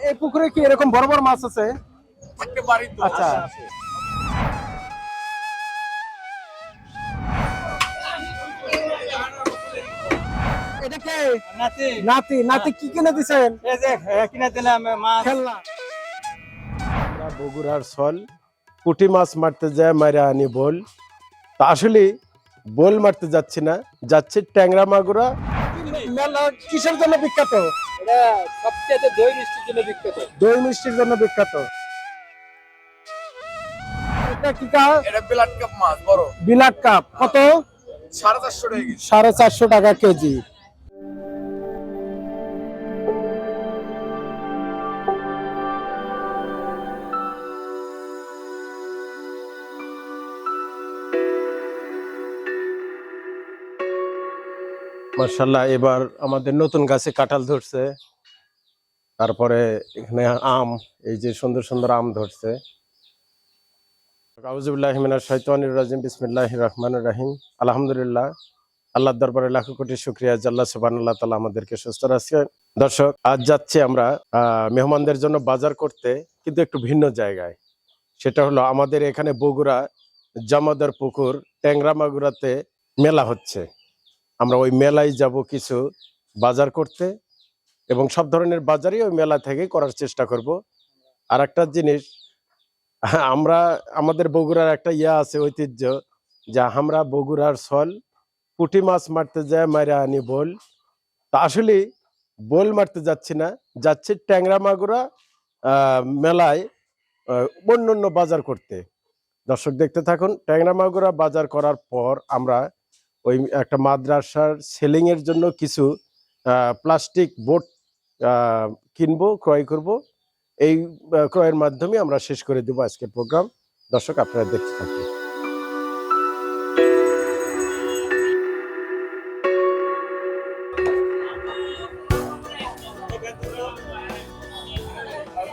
এই পুকুরে কি এরকম বড় বড় মাছ আছে? থাকতে আচ্ছা। নাতি। নাতি নাতি কি কিনে দিছেন? এই যে এ, কিনে দিলাম মাছ। খেলনা। বগুড়ার সল পুঁটি মাছ মারতে যায় মারা আনি বল। তা আসলে বল মারতে যাচ্ছি না যাচ্ছে ট্যাংরা মাগুরা। মেলা কিসের জন্য বিখ্যাত? এটা সবচেয়ে দই মিষ্টির জন্য বিখ্যাত। দই মিষ্টির জন্য বিখ্যাত। এটা কি কা এটা ব্লাড কাপ মাছ বড়। Black carp. কত? সাড়ে চারশো টাকা সাড়ে চারশো টাকা কেজি। মার্শাল্লাহ এবার আমাদের নতুন গাছে কাঁঠাল ধরছে। তারপরে এখানে আম, এই যে সুন্দর সুন্দর আম ধরছে। আউজুবিল্লাহিমিনা শৈতানির রাজিম বিসমিল্লাহ রহমান রাহিম। আলহামদুলিল্লাহ, আল্লাহর দরবারে লাখো কোটি শুক্রিয়া। জাল্লা সুবাহ তালা আমাদেরকে সুস্থ রাখছে। দর্শক, আজ যাচ্ছি আমরা মেহমানদের জন্য বাজার করতে, কিন্তু একটু ভিন্ন জায়গায়। সেটা হলো আমাদের এখানে বগুড়া জামাদার পুকুর ট্যাংরা মাগুরাতে মেলা হচ্ছে। আমরা ওই মেলায় যাব কিছু বাজার করতে এবং সব ধরনের বাজারই ওই মেলা থেকে করার চেষ্টা করব। আর একটা জিনিস, আমরা, আমাদের বগুড়ার একটা ইয়া আছে, ঐতিহ্য যে আমরা বগুড়ার সল পুঁটি মাছ মারতে যায় মারা আনি বল। তা আসলে বল মারতে যাচ্ছি না, যাচ্ছে ট্যাংরা মাগুরা মেলায় অন্য অন্য বাজার করতে। দর্শক দেখতে থাকুন, ট্যাংরা মাগুরা বাজার করার পর আমরা ওই একটা মাদ্রাসার সেলিং এর জন্য কিছু প্লাস্টিক বোট কিনবো ক্রয় করব। এই ক্রয়ের মাধ্যমে আমরা শেষ করে দেবো আজকের প্রোগ্রাম দর্শক আপনারা দেখতে থাকুন।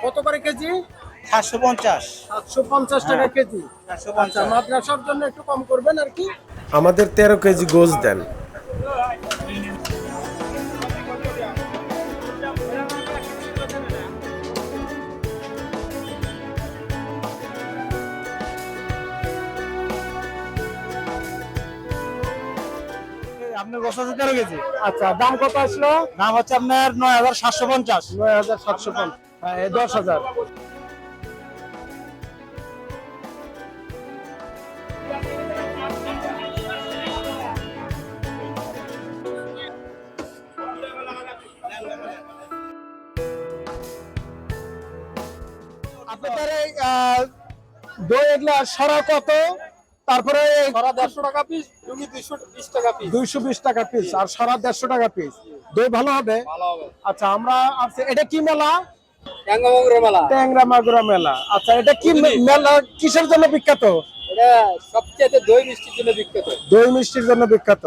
কত করে কেজি? সাতশো পঞ্চাশ। সাতশো পঞ্চাশ টাকা কেজি। সাতশো আচ্ছা মাদ্রাসার জন্য একটু কম করবেন আর কি? আমাদের তেরো কেজি গোস দেন। আপনার তেরো কেজি? আচ্ছা দাম কত আসলো? দাম হচ্ছে আপনার নয় হাজার সাতশো পঞ্চাশ। নয় হাজার সাতশো পঞ্চাশ। হ্যাঁ দশ হাজার। দই এগুলা সরা কত? তারপরে সারা দেড়শো টাকা পিস দুইশো বিশ টাকা পিস আর সরা দেড়শো টাকা পিস দই ভালো হবে? আচ্ছা আমরা এটা কি মেলা? ট্যাঙ্গামাগুড়া মেলা। ট্যাংরা মাগুরা মেলা। আচ্ছা এটা কি মেলা কিসের জন্য বিখ্যাত? সবচেয়ে দই মিষ্টির জন্য বিখ্যাত। দই মিষ্টির জন্য বিখ্যাত।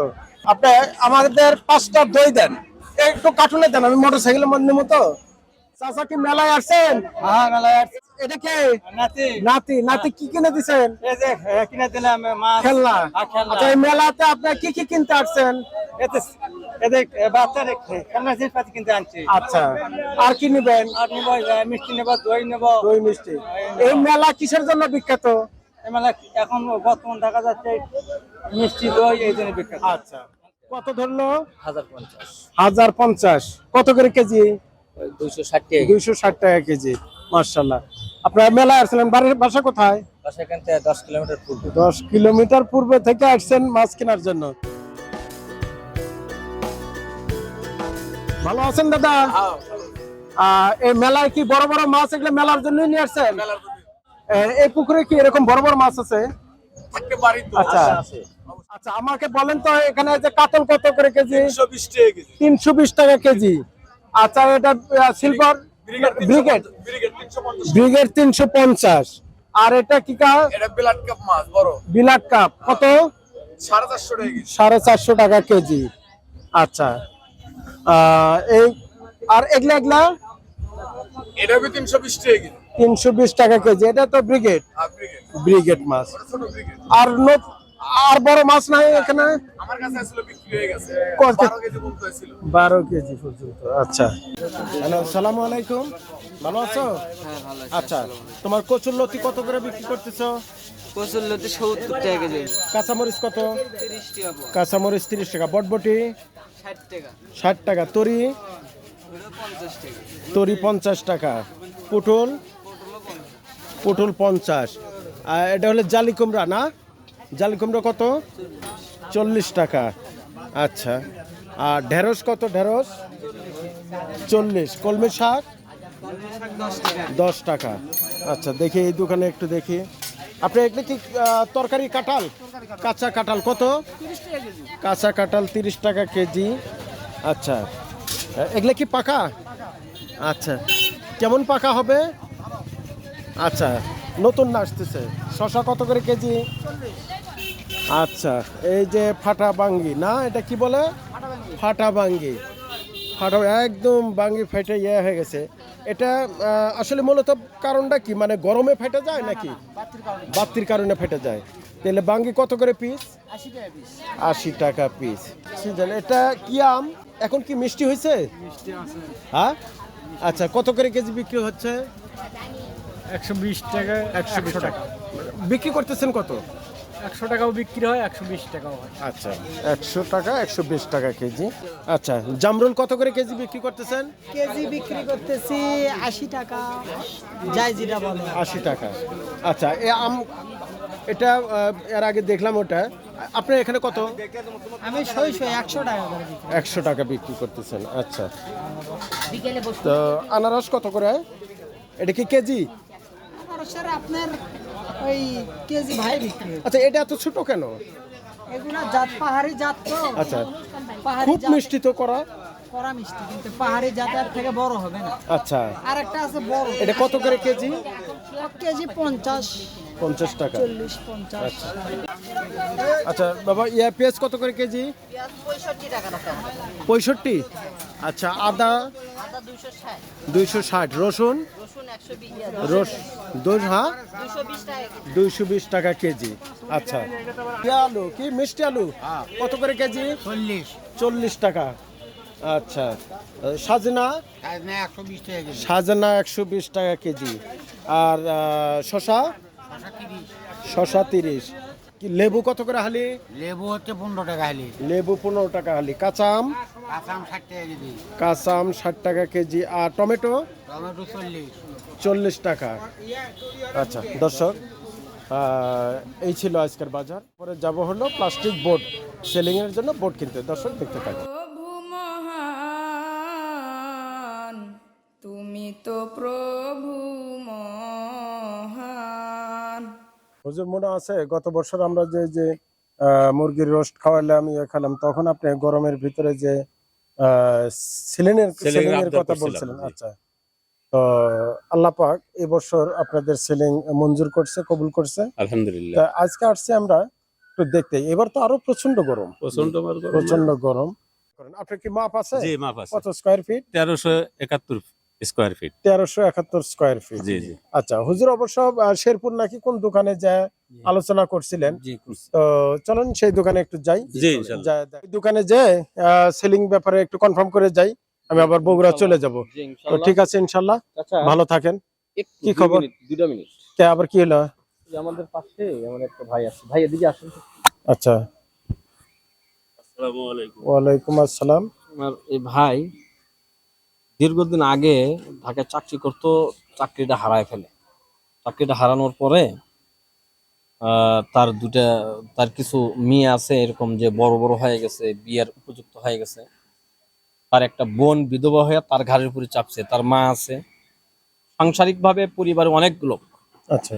আপনি আমাদের পাঁচটা দই দেন। একটু কার্টুনে দেন আমি মোটর সাইকেলের মধ্যে মতো চাচা কি মেলায় আসছেন? হ্যাঁ মেলায় এটা কে? নাতি। নাতি নাতি কি কিনে দিছেন? এই যে কিনে দিলাম মাছ। খেলনা। আর আচ্ছা এই মেলাতে আপনি কি কি কিনতে আসছেন? এতে এদের বাচ্চার খেলনা জিনিসপাতি কিনতে আনছি। আচ্ছা আর কি নিবেন? আর নিব মিষ্টি নেব দই নেব। দই মিষ্টি। এই মেলা কিসের জন্য বিখ্যাত? এই মেলা এখন বর্তমান দেখা যাচ্ছে মিষ্টি দই এই জন্য বিখ্যাত। আচ্ছা। কত ধরলো? হাজার পঞ্চাশ। হাজার পঞ্চাশ। কত করে কেজি? দুইশো ষাট টাকা দুইশো ষাট টাকা কেজি মার্শাল্লাহ আপনারা মেলায় আসছিলেন বাড়ির বাসা কোথায়? এখান থেকে দশ কিলোমিটার পূর্বে। দশ কিলোমিটার পূর্বে থেকে আসছেন মাছ কেনার জন্য। ভালো আছেন দাদা? আহ, এই মেলায় কি বড় বড় মাছ এগুলো মেলার জন্যই নিয়ে আসছেন? এই পুকুরে কি এরকম বড় বড় মাছ আছে? আচ্ছা। আচ্ছা আমাকে বলেন তো এখানে যে কাতল কত করে কেজি। তিনশো বিশ টাকা কেজি। আচ্ছা এটা সিলভার ব্রিগেড ব্রিগেড। তিনশো পঞ্চাশ। আর এটা কি কা? এটা ব্লাড কাপ মাছ বড়। Black carp. কত? সাড়ে চারশো টাকা কেজি। আচ্ছা। এই আর এগুলা এগুলা? এটা তিনশো বিশ টাকা তিনশো বিশ টাকা কেজি। এটা তো ব্রিগেড। ব্রিগেড। ব্রিগেড মাছ। আর নত- আর বড় মাছ নাই এখানে? আমার কাছে আসলে বিক্রি হয়ে গেছে। কত? বারো কেজি পর্যন্ত আচ্ছা। হ্যালো সালামু আলাইকুম। ভালো আছো? হ্যাঁ ভালো আচ্ছা তোমার কচুর লতি কত করে বিক্রি করতেছো? প্রচুর লতি সত্তর টাকা কেজি। কাঁচামরিচ কত? তিরিশ টাকা পো কাঁচামরিচ তিরিশ টাকা। বটবটি? ষাট টাকা। তরি? তরি পঞ্চাশ টাকা। পুটল? পঞ্চাশ। পঞ্চাশ। আর এটা হলো জালি কুমড়া না? জালি কুমড়া কত? চল্লিশ টাকা। আচ্ছা। আর ঢেঁড়স কত ঢেঁড়স? চল্লিশ। কলমি শাক? দশ টাকা। আচ্ছা দেখি এই দোকানে একটু দেখি। আপনি এগুলো কি তরকারি কাঁঠাল? কাঁচা কাঁঠাল কত? কাঁচা কাঁঠাল তিরিশ টাকা কেজি। আচ্ছা। এগুলো কি পাকা? আচ্ছা। কেমন পাকা হবে? আচ্ছা। নতুন আসতেছে। শশা কত করে কেজি? আচ্ছা এই যে ফাটা বাঙ্গি না এটা কি বলে? ফাটা বাঙ্গি ফাটা একদম বাঙ্গি ফেটে ইয়ে হয়ে গেছে। এটা আসলে মূলত কারণটা কি? মানে গরমে ফেটে যায় নাকি? বাতির কারণে। ফেটে যায়। তাহলে বাঙ্গি কত করে পিস আশি টাকা পিস সিজন এটা কি আম? এখন কি মিষ্টি হয়েছে? মিষ্টি হ্যাঁ? আচ্ছা কত করে কেজি বিক্রি হচ্ছে? একশো বিশ টাকা একশো বিশ টাকা। বিক্রি করতেছেন কত? একশো টাকাও বিক্রি হয় একশো বিশ টাকাও হয়। আচ্ছা একশো টাকা একশো বিশ টাকা কেজি। আচ্ছা জামরুল কত করে কেজি বিক্রি করতেছেন? কেজি বিক্রি করতেছি আশি টাকা। যাই যেটা বলে। আশি টাকা। আচ্ছা এ আম এটা এর আগে দেখলাম ওটা। আপনার এখানে কত? আমি সই একশো টাকা একশো টাকা বিক্রি করতেছেন আচ্ছা। তো আনারস কত করে এটা কি কেজি? আর স্যার আপনার ওই কেজি ভাই বিক্রি আচ্ছা এটা এত ছোট কেন? এগুলা জাত পাহাড়ি জাত তো। আচ্ছা পাহাড়ি খুব মিষ্টি তো করা। করা মিষ্টি কিন্তু পাহাড়ি জাতের থেকে বড় হবে না। আচ্ছা। আর একটা আছে বড়। এটা কত করে কেজি? এক কেজি পঞ্চাশ। পঞ্চাশ টাকা। চল্লিশ পঞ্চাশ। আচ্ছা। বাবা ইয়া পেঁয়াজ কত করে কেজি? পঁয়ষট্টি আচ্ছা আদা? দুইশো ষাট। রসুন? রস হ্যাঁ? দুশো বিশ টাকা দুইশো বিশ টাকা কেজি। আচ্ছা। আলু? কি মিষ্টি আলু? কত করে কেজি? চল্লিশ। চল্লিশ টাকা। আচ্ছা। সাজনা? সাজনা একশো বিশ টাকা কেজি। আর শশা? শশা তিরিশ। কি লেবু কত করে হালি? লেবু হচ্ছে পনেরো টাকা হালি। লেবু পনেরো টাকা হালি। কাঁচা আম? ষাট কাঁচা আম ষাট টাকা কেজি। আর টমেটো? টমেটো চল্লিশ। চল্লিশ টাকা। আচ্ছা দর্শক এই ছিল আজকের বাজার। পরে যাব হলো প্লাস্টিক বোর্ড। সেলিং এর জন্য বোর্ড কিনতে। দর্শক দেখতে থাকুন। তো প্রভু মহান। হুজুর মনে আছে গত বছর আমরা যে যে মুরগির রোস্ট খাওয়ালাম ইয়ে খেলাম তখন আপনি গরমের ভিতরে যে সিলিনের সিলিংয়ের কথা বলছিলেন। আচ্ছা। তো আল্লাহ পাক এবছর আপনাদের সিলিং মঞ্জুর করছে কবুল করছে। আলহামদুলিল্লাহ। আজকে আসছে আমরা একটু দেখতে। এবার তো আরও প্রচণ্ড গরম। প্রচণ্ড গরম। প্রচণ্ড গরম। আপনার কি মাপ আছে? জি মাপ আছে। কত স্কোয়ার ফিট তেরোশো একাত্তর স্কোয়ার ফিট তেরোশো একাত্তর স্কোয়ার ফিট জি জি। আচ্ছা হুজুর অবশ্য শেরপুর নাকি কোন দোকানে যায় আলোচনা করছিলেন? তো চলুন সেই দোকানে একটু যাই। দোকানে যে সেলিং ব্যাপারে একটু কনফার্ম করে যাই। আমি আবার বগুড়া চলে যাব। তো ঠিক আছে ইনশাল্লাহ। ভালো থাকেন। কি খবর? দুটা মিনিট। কে আবার কি হলো? আমাদের পাশে আমার একটা ভাই আছে। ভাই এদিকে আসেন। আচ্ছা। আসসালামু আলাইকুম। ওয়ালাইকুম আসসালাম। আমার এই ভাই দীর্ঘদিন আগে ঢাকায় চাকরি করতো চাকরিটা হারায় ফেলে। চাকরিটা হারানোর পরে তার দুটা তার কিছু মেয়ে আছে এরকম যে বড় বড় হয়ে গেছে বিয়ের উপযুক্ত হয়ে গেছে। তার একটা বোন বিধবা হয়ে তার ঘাড়ের উপরে চাপছে তার মা আছে। সাংসারিকভাবে পরিবারে অনেক লোক। আচ্ছা।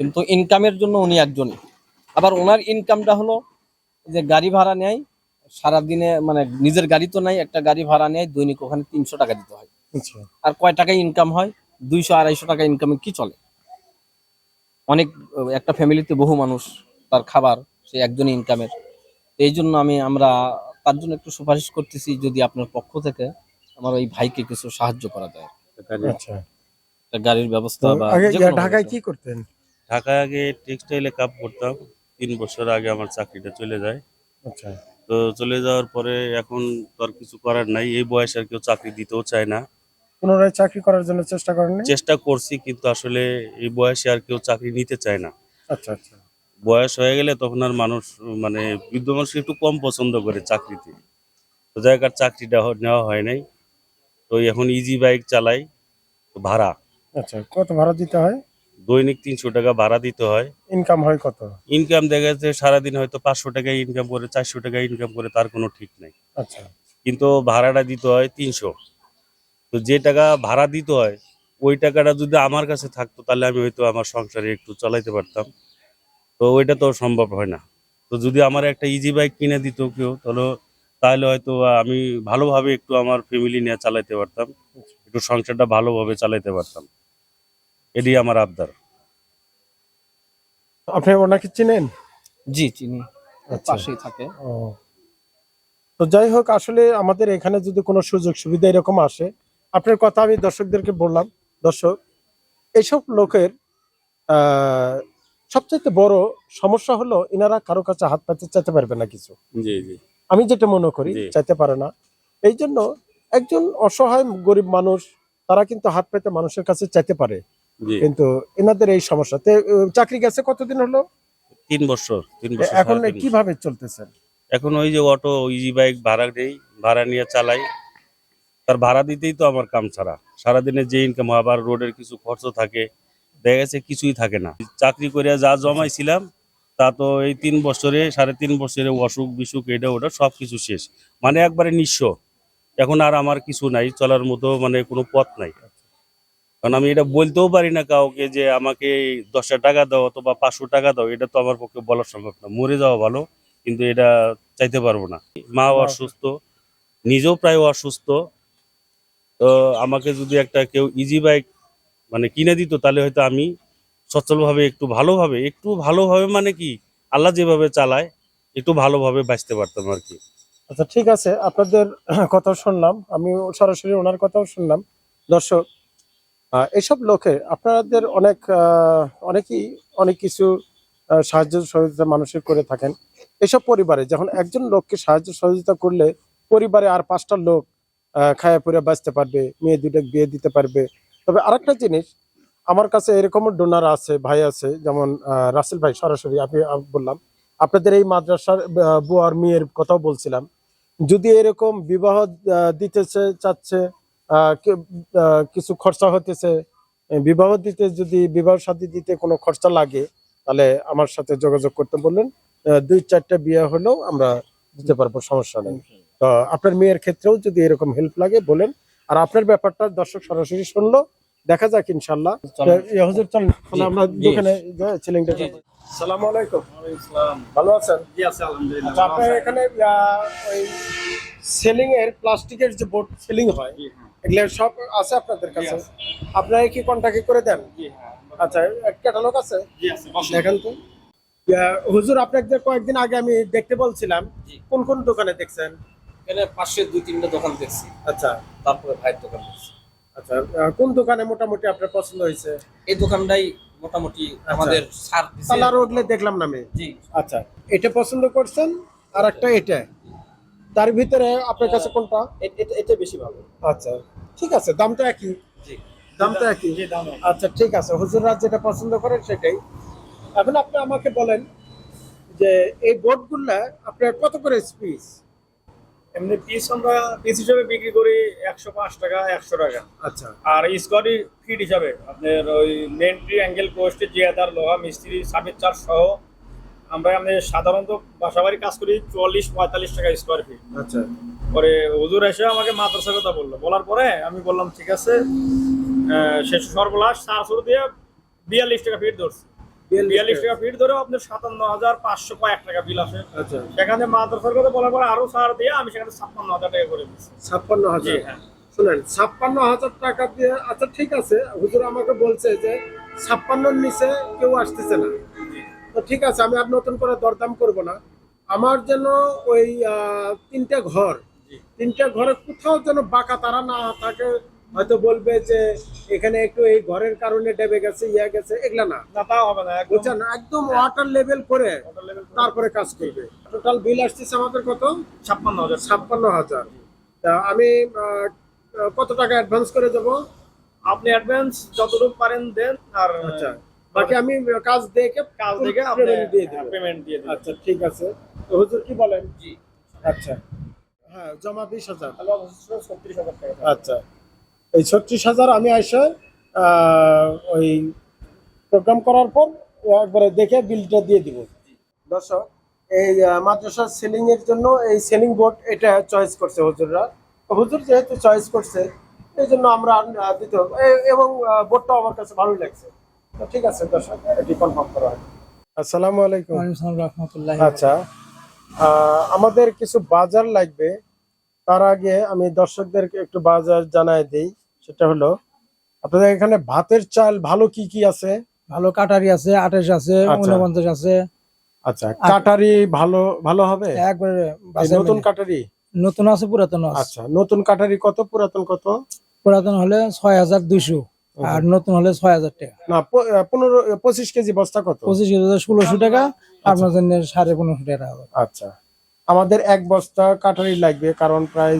কিন্তু ইনকামের জন্য উনি একজনই। আবার ওনার ইনকামটা হলো যে গাড়ি ভাড়া নেয় সারাদিনে মানে নিজের গাড়ি তো নাই একটা গাড়ি ভাড়া নেয় দৈনিক ওখানে তিনশো টাকা দিতে হয়। আচ্ছা। আর কয় টাকায় ইনকাম হয়? দুইশো আড়াইশো টাকা ইনকামে কি চলে? অনেক একটা ফ্যামিলিতে বহু মানুষ তার খাবার সে একজনই ইনকামের এই জন্য আমি আমরা তার জন্য একটু সুপারিশ করতেছি যদি আপনার পক্ষ থেকে আমার ওই ভাইকে কিছু সাহায্য করা যায়। আচ্ছা। গাড়ির ব্যবস্থা বা ঢাকায় কি করতেন? ঢাকায় আগে টেক্সটাইলে কাপ করতাম। তিন বছর আগে আমার চাকরিটা চলে যায়। আচ্ছা। তো চলে যাওয়ার পরে এখন তো আর কিছু করার নাই। এই বয়সে আর কেউ চাকরি দিতেও চায় না। পুনরায় চাকরি করার জন্য চেষ্টা করেননি? চেষ্টা করছি কিন্তু আসলে এই বয়সে আর কেউ চাকরি নিতে চায় না। আচ্ছা আচ্ছা। বয়স হয়ে গেলে তখন আর মানুষ মানে বৃদ্ধ মানুষ একটু কম পছন্দ করে চাকরিতে। তো জায়গার চাকরিটা নেওয়া হয় নাই। তো এখন ইজি বাইক চালাই তো ভাড়া। আচ্ছা কত ভাড়া দিতে হয়? দৈনিক তিনশো টাকা ভাড়া দিতে হয়। ইনকাম হয় কত? ইনকাম দেখা যাচ্ছে সারাদিন হয়তো পাঁচশো টাকা ইনকাম করে চারশো টাকা ইনকাম করে তার কোনো ঠিক নাই। আচ্ছা। কিন্তু ভাড়াটা দিতে হয় তিনশো। তো যে টাকা ভাড়া দিতে হয় ওই টাকাটা যদি আমার কাছে থাকতো তাহলে আমি হয়তো আমার সংসারে একটু চালাইতে পারতাম। তো ওইটা তো সম্ভব হয় না। তো যদি আমার একটা ইজি বাইক কিনে দিত কেউ তাহলে তাহলে হয়তো আমি ভালোভাবে একটু আমার ফ্যামিলি নিয়ে চালাইতে পারতাম। একটু সংসারটা ভালোভাবে চালাইতে পারতাম। এটি আমার আবদার। আপনি ওনাকে চিনেন? জি চিনি। আচ্ছা। পাশেই থাকে। ও। তো যাই হোক আসলে আমাদের এখানে যদি কোনো সুযোগ সুবিধা এরকম আসে আপনার কথা আমি দর্শকদেরকে বললাম। দর্শক এইসব লোকের আহ, সবচেয়ে বড় সমস্যা হলো ইনারা কারও কাছে হাত পাতে চাইতে পারবে না কিছু। জি জি। আমি যেটা মনে করি চাইতে পারে না। এই জন্য একজন অসহায় গরিব মানুষ তারা কিন্তু হাত পেতে মানুষের কাছে চাইতে পারে। কিন্তু এনাদের এই সমস্যা। তে, চাকরি গেছে কতদিন হলো? তিন বছর তিন বছর এখন। কীভাবে চলতেছেন এখন ওই যে অটো ইজি বাইক ভাড়া দেই ভাড়া নিয়ে চালাই। তার ভাড়া দিতেই তো আমার কাম ছাড়া। সারাদিনে যে ইনকাম আবার রোডের কিছু খরচ থাকে। দেখা গেছে কিছুই থাকে না। চাকরি করে যা জমাইছিলাম তা তো এই তিন বছরে সাড়ে তিন বছরে অসুখ বিসুখ এটা ওটা সব কিছু শেষ। মানে একবারে নিঃস্ব। এখন আর আমার কিছু নাই চলার মতো মানে কোনো পথ নাই। কারণ আমি এটা বলতেও পারি না কাউকে যে আমাকে দশটা টাকা দাও অথবা পাঁচশো টাকা দাও এটা তো আমার পক্ষে বলা সম্ভব না। মরে যাওয়া ভালো কিন্তু এটা চাইতে পারব না। মা অসুস্থ নিজেও প্রায় অসুস্থ। তো আমাকে যদি একটা কেউ ইজি বাইক মানে কিনে দিত তাহলে হয়তো আমি সচ্ছলভাবে একটু ভালোভাবে একটু ভালোভাবে মানে কি আল্লাহ যেভাবে চালায় একটু ভালোভাবে বাঁচতে পারতাম আর কি। আচ্ছা ঠিক আছে আপনাদের কথা শুনলাম। আমি সরাসরি ওনার কথাও শুনলাম। দর্শক এসব লোকে আপনাদের অনেক অনেকেই অনেক কিছু সাহায্য সহযোগিতা মানুষের করে থাকেন। এসব পরিবারে যখন একজন লোককে সাহায্য সহযোগিতা করলে পরিবারে আর পাঁচটা লোক খায়া পরে বাঁচতে পারবে, মেয়ে দুটো বিয়ে দিতে পারবে। তবে আরেকটা জিনিস, আমার কাছে এরকম ডোনার আছে, ভাই আছে, যেমন রাসেল ভাই, সরাসরি আমি বললাম। আপনাদের এই মাদ্রাসার বুয়ার মেয়ের কথাও বলছিলাম। যদি এরকম বিবাহ দিতেছে চাচ্ছে কিছু খরচা হতেছে বিবাহ দিতে যদি বিবাহ শাদী দিতে কোনো খরচা লাগে তাহলে আমার সাথে যোগাযোগ করতে বললেন। দুই চারটা বিয়ে হলেও আমরা দিতে পারব সমস্যা নেই। তো আপনার মেয়ের ক্ষেত্রেও যদি এরকম হেল্প লাগে বলেন। আর আপনার ব্যাপারটা দর্শক সরাসরি শুনলো দেখা যাক ইনশাল্লাহ হুজুর তাহলে আমরা দোকানে সালাম আলাইকুম। ভালো আছেন? আচ্ছা, আপনার এখানে ওই সেলিং এর প্লাস্টিকের যে বোর্ড সেলিং হয়। এগুলো সব আছে আপনাদের কাছে? আপনারা কি কন্টাক্ট করে দেন? আচ্ছা ক্যাটালগ আছে? দেখেন তো। হুজুর আপনাদের কয়েকদিন আগে আমি দেখতে বলছিলাম কোন কোন দোকানে দেখছেন? এখানে পাশে দুই তিনটা দোকান দেখছি। আচ্ছা। তারপরে ভাইয়ের দোকান দেখছি। আচ্ছা কোন দোকানে মোটামুটি আপনার পছন্দ হয়েছে? এই দোকানটাই মোটামুটি আমাদের সার দিছে। তাহলে দেখলাম না আমি? জি। আচ্ছা এটা পছন্দ করছেন? আর একটা এটা? তার ভিতরে আপনার কাছে কোনটা? এটা এটা বেশি ভালো। আচ্ছা। ঠিক আছে দামটা একই। দামটা একই। আচ্ছা ঠিক আছে হুজুররা যেটা পছন্দ করেন সেটাই। এখন আপনি আমাকে বলেন যে এই বোর্ডগুলা আপনার কত করে পিস এমনি পিস আমরা পিস হিসাবে বিক্রি করি একশো পাঁচ টাকা একশো টাকা। আচ্ছা। আর স্কোয়ারি ফিট হিসাবে আপনার ওই মেন্ট্রি অ্যাঙ্গেল পোস্ট জিয়াদার লোহা মিস্ত্রি সাবির চার সহ আমরা আমি সাধারণত বাসাবাড়ি কাজ করি চুয়াল্লিশ পঁয়তাল্লিশ টাকা স্কোয়ার ফিট আচ্ছা। পরে হুজুর এসে আমাকে মাদ্রাসার কথা বলল। বলার পরে আমি বললাম ঠিক আছে শেষ সর্বলাশ চারশো দিয়ে বিয়াল্লিশ টাকা ফিট ধরছি। বিয়াল্লিশ টাকা। ফিট ধরে আপনার সাতান্ন হাজার পাঁচশো কয়েক টাকা বিল আসে। আচ্ছা। সেখানে মাদ্রাসার কথা বলার পরে আরও ছাড় দিয়ে আমি সেখানে ছাপ্পান্ন হাজার টাকা করে দিচ্ছি ছাপ্পান্ন হাজার হ্যাঁ। শুনেন ছাপ্পান্ন হাজার টাকা দিয়ে আচ্ছা ঠিক আছে হুজুর আমাকে বলছে যে ছাপ্পান্নর নিচে কেউ আসতেছে না। তো ঠিক আছে আমি আর নতুন করে দরদাম করব না। আমার যেন ওই তিনটা ঘর তিনটা ঘরে কোথাও যেন বাঁকা তারা না থাকে হয়তো বলবে যে এখানে একটু এই ঘরের কারণে ডেবে গেছে ইয়া গেছে এগুলা না। না তা হবে না একদম। বুঝছেন? একদম ওয়াটার লেভেল করে তারপরে কাজ করবে। টোটাল বিল আসতেছে আমাদের কত? ছাপ্পান্ন হাজার। ছাপ্পান্ন হাজার। তা আমি কত টাকা অ্যাডভান্স করে দেবো? আপনি অ্যাডভান্স যতটুকু পারেন দেন আর আচ্ছা বাকি আমি কাজ দেখে কাজ থেকে আপনি দিয়ে দেবো। পেমেন্ট দিয়ে দেবেন আচ্ছা ঠিক আছে। তো হুজুর কি বলেন? জি। আচ্ছা। হ্যাঁ জমা বিশ হাজার। তাহলে ছত্রিশ হাজার আচ্ছা এই ছত্রিশ হাজার আমি আহ, ওই প্রোগ্রাম করার পর একবারে দেখে বিলটা দিয়ে দিব। দর্শক এই মাদ্রাসার সেলিং এর জন্য এই সেলিং বোর্ড এটা চয়েস করছে হুজুররা। হুজুর যেহেতু চয়েস করছে এই জন্য আমরা দিতে হবে। এবং বোর্ডটাও আমার কাছে ভালোই লাগছে। তো ঠিক আছে দর্শক এটি কনফার্ম করা হয়। আসসালামু আলাইকুম। আচ্ছা আহ, আমাদের কিছু বাজার লাগবে। তার আগে আমি দর্শকদেরকে একটু বাজার জানাই দেই সেটা হলো আপনাদের এখানে ভাতের চাল ভালো কি কি আছে? ভালো কাটারি আছে আঠাশ আছে আচ্ছা। উনপঞ্চাশ আছে। আচ্ছা কাটারি ভালো ভালো হবে? একবারে নতুন কাটারি? নতুন আছে পুরাতন আচ্ছা নতুন কাটারি কত? পুরাতন কত? পুরাতন হলে ছয় হাজার দুইশো আর নতুন হলে ছয় হাজার টাকা। না পনেরো পঁচিশ কেজি বস্তা কত? পঁচিশ হাজার ষোলোশো টাকা আপনার জন্য সাড়ে পনেরোশো টাকা আচ্ছা। আমাদের এক বস্তা কাটারি লাগবে কারণ প্রায়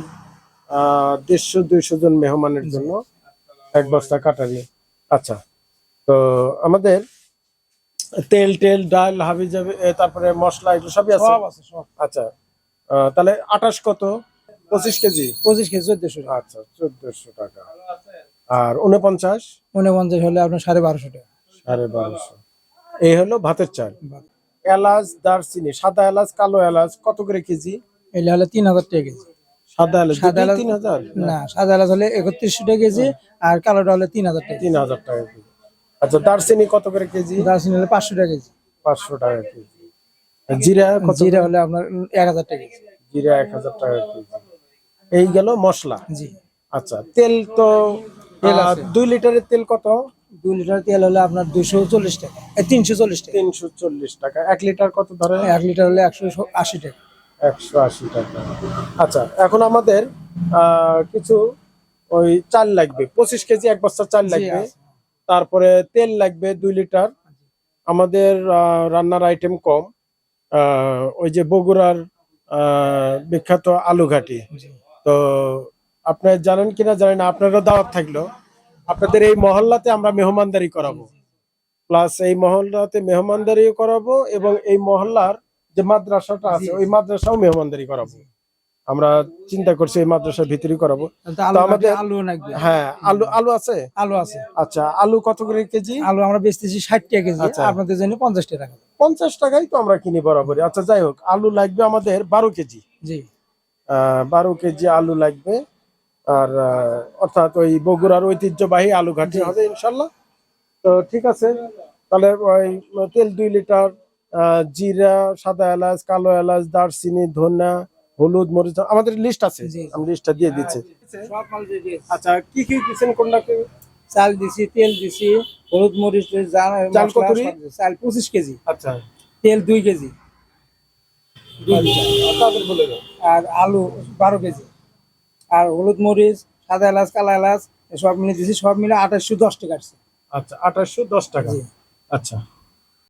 দেড়শো দুইশো জন মেহমানের জন্য এক বস্তা কাটারি আচ্ছা তো আমাদের তেল টেল ডাল হাবি যাবে তারপরে মশলা এগুলো সবই আছে? সব আছে সব। আচ্ছা তাহলে আঠাশ কত? পঁচিশ কেজি। পঁচিশ কেজি চোদ্দশো টাকা। আচ্ছা চোদ্দশো টাকা। আর উনপঞ্চাশ উনপঞ্চাশ হলে আপনার সাড়ে বারোশো টাকা। সাড়ে বারোশো। এই হলো ভাতের চাল। এলাচ দারচিনি সাদা এলাচ কালো এলাচ কত করে কেজি? এলে হলে তিন হাজার টাকা কেজি। সাদা এলাচ সাদা এলাচ- তিন হাজার? না সাদা এলাচ হলে একত্রিশশো টাকা কেজি আর কালোটা হলে তিন হাজার টাকা তিন হাজার টাকা কেজি। আচ্ছা দারচিনি কত করে কেজি? দার্সিনি হলে পাঁচশো টাকা কেজি। পাঁচশো টাকা কেজি। জিরা কত জিরা হলে আপনার এক হাজার টাকা কেজি। জিরা এক হাজার টাকা কেজি। এই গেল মশলা? জি। আচ্ছা তেল তো তেল দুই লিটারের তেল কত? দুই লিটার তেল হলে আপনার দুশো চল্লিশ টাকা। তিনশো চল্লিশ টাকা। তিনশো চল্লিশ টাকা। এক লিটার কত ধরে এক লিটার হলে একশো আশি টাকা। একশো আশি টাকা। আচ্ছা এখন আমাদের কিছু ওই চাল লাগবে। পঁচিশ কেজি এক বস্তা চাল লাগবে। তারপরে তেল লাগবে দুই লিটার। আমাদের রান্নার আইটেম কম। আহ, ওই যে বগুড়ার বিখ্যাত আলু ঘাটি তো আপনি জানেন কিনা জানেন আপনারও দাওয়াত থাকল। আপনাদের এই মহল্লাতে আমরা মেহমানদারি করাবো। প্লাস এই মহল্লাতে মেহমানদারিও করাবো এবং এই মহল্লার যে মাদ্রাসাটা আছে ওই মাদ্রাসাও মেহমানদারি করাবো। আমরা চিন্তা করছি এই মাদ্রাসার ভিতরেই করাবো। আমাদের- আমাদের আলু লাগবে। হ্যাঁ আলু আলু আছে? আলু আছে। আচ্ছা আলু কত করে কেজি? আলু আমরা বেচতেছি ষাট টাকা কেজি। আচ্ছা। আপনাদের জন্য পঞ্চাশ টাকা। পঞ্চাশ টাকাই তো আমরা কিনি বরাবরই। আচ্ছা যাই হোক আলু লাগবে আমাদের বারো কেজি। জি। আহ, বারো কেজি আলু লাগবে। আর অর্থাৎ ওই বগুড়ার ঐতিহ্যবাহী আলু ঘাটি হবে ইনশাল্লাহ। তো ঠিক আছে তাহলে ওই তেল দুই লিটার জিরা সাদা এলাচ কালো এলাচ দারচিনি ধনা হলুদ মরিচ আমাদের লিস্ট আছে। আমি লিস্টটা দিয়ে দিচ্ছি। দিয়ে দিয়েছি। আচ্ছা কি কি দিচ্ছেন কোনটা? চাল দিছি তেল দিছি হলুদ মরিচ চাল দিছি। চাল পঁচিশ কেজি। আচ্ছা। তেল দুই কেজি। দাও। আর আলু বারো কেজি। আর হলুদ মরিচ সাদা এলাচ কালা এলাচ সব মিলে দিয়েছি সব মিলে আঠাশশো দশ টাকা আসছে। আচ্ছা আঠাশশো দশ টাকা। আচ্ছা।